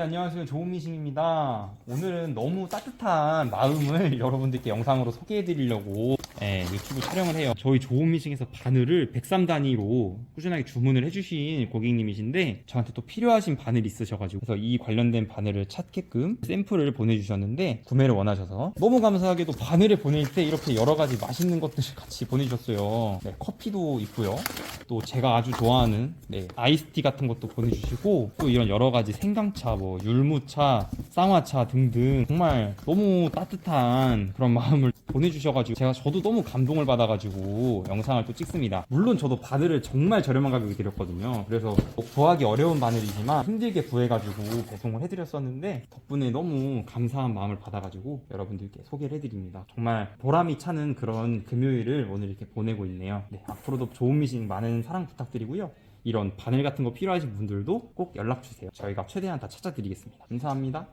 안녕하세요. 조은미싱입니다. 오늘은 너무 따뜻한 마음을 여러분들께 영상으로 소개해 드리려고 예, 유튜브 촬영을 해요. 저희 조은미싱에서 바늘을 103 단위로 꾸준하게 주문을 해주신 고객님이신데 저한테 또 필요하신 바늘이 있으셔가지고 그래서 이 관련된 바늘을 찾게끔 샘플을 보내주셨는데 구매를 원하셔서 너무 감사하게도 바늘을 보낼 때 이렇게 여러 가지 맛있는 것들을 같이 보내주셨어요. 네, 커피도 있고요. 또 제가 아주 좋아하는 네, 아이스티 같은 것도 보내주시고 또 이런 여러 가지 생강차, 뭐 율무차, 쌍화차 등등 정말 너무 따뜻한 그런 마음을 보내주셔가지고 제가 저도 너무 감동을 받아가지고 영상을 또 찍습니다. 물론 저도 바늘을 정말 저렴한 가격에 드렸거든요. 그래서 뭐 구하기 어려운 바늘이지만 힘들게 구해가지고 배송을 해드렸었는데 덕분에 너무 감사한 마음을 받아가지고 여러분들께 소개를 해드립니다. 정말 보람이 차는 그런 금요일을 오늘 이렇게 보내고 있네요. 네, 앞으로도 좋은 미싱 많은 사랑 부탁드리고요. 이런 바늘 같은 거 필요하신 분들도 꼭 연락 주세요. 저희가 최대한 다 찾아드리겠습니다. 감사합니다.